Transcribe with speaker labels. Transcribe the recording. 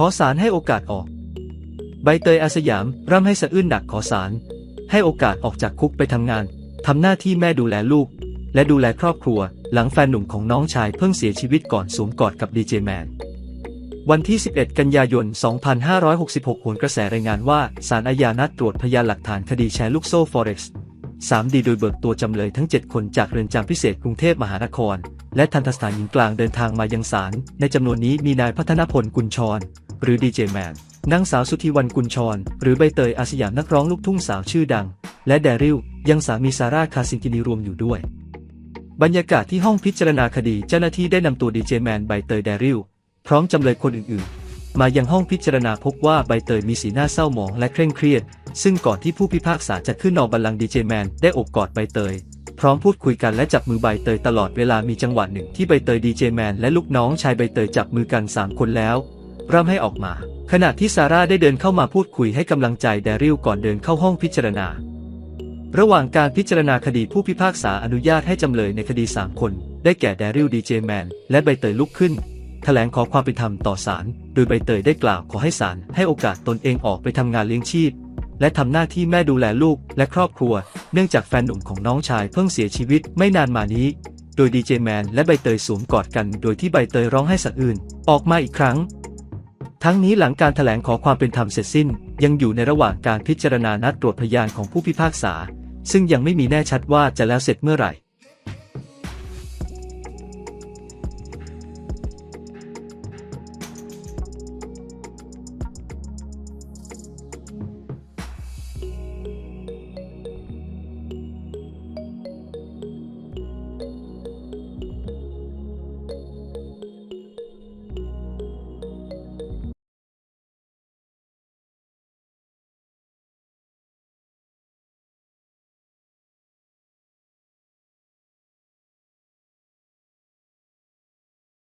Speaker 1: ขอศาลให้โอกาสออก ใบเตยอาสยามร่ำให้สะอื้นหนักขอศาลให้โอกาสออกจากคุกไปทำงานทำหน้าที่แม่ดูแลลูก และดูแลครอบครัว หลังแฟนหนุ่มของน้องชายเพิ่งเสียชีวิตก่อนสวมกอดกับดีเจแมนวันที่ 11 กันยายน 2566โหนกระแสรายงานว่าศาลอาญานัดตรวจพยานหลักฐานคดีแชร์ลูกโซ่ Forex 3ดีโดยเบิกตัวจำเลยทั้ง 7 คนจากเรือนจำพิเศษกรุงเทพมหานคร และทันตสถานหญิงกลางเดินทางมายังศาลในจำนวนนี้มีนายพัฒนพลกุลชร หรือดีเจแมนนางสาวสุธีวันกุลชร หรือใบเตยอาสยามนักร้องลูกทุ่งสาวชื่อดัง และแดริลยังสามีซาร่าคาซิงกินีรวมอยู่ด้วย บรรยากาศที่ห้องพิจารณาคดีเจ้าหน้าที่ได้นำตัวดีเจแมนใบเตยแดริลพร้อมจำเลยคนอื่นๆ มายังห้องพิจารณาพบว่าใบเตยมีสีหน้าเศร้าหมองและเคร่งเครียด ซึ่งก่อนที่ผู้พิพากษาจะขึ้นนอนบัลลังก์ดีเจแมนได้อบกอดใบเตย พร้อมพูดคุยกันและจับมือใบเตยตลอดเวลามีจังหวะหนึ่งที่ใบเตยดีเจแมนและลูกน้องชายใบเตยจับมือกันสามคนแล้ว ร่ำให้ออกมา ขณะที่ซาร่าได้เดินเข้ามาพูดคุยให้กำลังใจแดริลก่อนเดินเข้าห้องพิจารณา ระหว่างการพิจารณาคดีผู้พิพากษาอนุญาตให้จำเลยในคดี 3 คน ได้แก่แดริลดีเจแมนและใบเตยลุกขึ้นแถลงขอความเป็นธรรมต่อศาล โดยใบเตยได้กล่าวขอให้ศาลให้โอกาสตนเองออกไปทำงานเลี้ยงชีพ และทำหน้าที่แม่ดูแลลูกและครอบครัว เนื่องจากแฟนหนุ่มของน้องชายเพิ่งเสียชีวิตไม่นานมานี้ โดยดีเจแมนและใบเตยสวมกอดกัน โดยที่ใบเตยร้องให้สะอื้นออกมาอีกครั้ง ทั้งนี้หลังการแถลงขอความเป็นธรรมเสร็จสิ้น ยังอยู่ในระหว่างการพิจารณานัดตรวจพยานของผู้พิพากษา ซึ่งยังไม่มีแน่ชัดว่าจะแล้วเสร็จเมื่อไหร่